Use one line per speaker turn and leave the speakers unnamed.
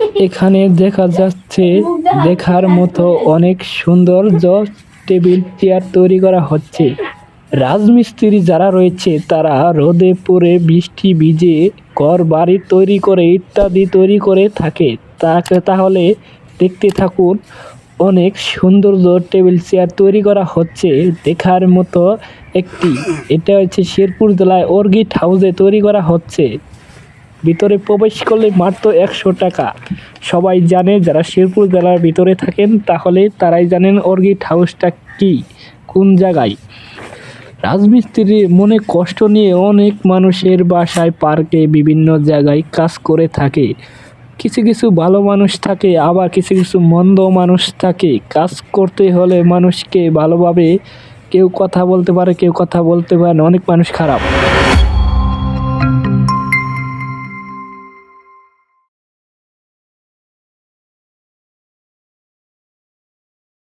এখানে দেখা যাচ্ছে দেখার মতো অনেক সৌন্দর্য টেবিল, চেয়ার তৈরি করা হচ্ছে। রাজমিস্ত্রি যারা রয়েছে, তারা রোদে পড়ে বৃষ্টি ভিজে ঘর, বাড়ি তৈরি করে ইত্যাদি তৈরি করে থাকে। তাকে, তাহলে দেখতে থাকুন, অনেক সৌন্দর্য টেবিল, চেয়ার তৈরি করা হচ্ছে দেখার মতো একটি। এটা হচ্ছে শেরপুর জেলায় অর্গিট হাউসে তৈরি করা হচ্ছে। ভিতরে প্রবেশ করলে মাত্র একশো টাকা। সবাই জানে যারা শেরপুর জেলার ভিতরে থাকেন, তাহলে তারাই জানেন অর্গিট হাউসটা কি, কোন জায়গায়। রাজমিস্ত্রি মনে কষ্ট নিয়ে অনেক মানুষের বাসায় পার্কে বিভিন্ন জায়গায় কাজ করে থাকে। কিছু কিছু ভালো মানুষ থাকে, আবার কিছু কিছু মন্দ মানুষ থাকে। কাজ করতে হলে মানুষকে ভালোভাবে কেউ কথা বলতে পারে, কেউ কথা বলতে পারে অনেক মানুষ খারাপ।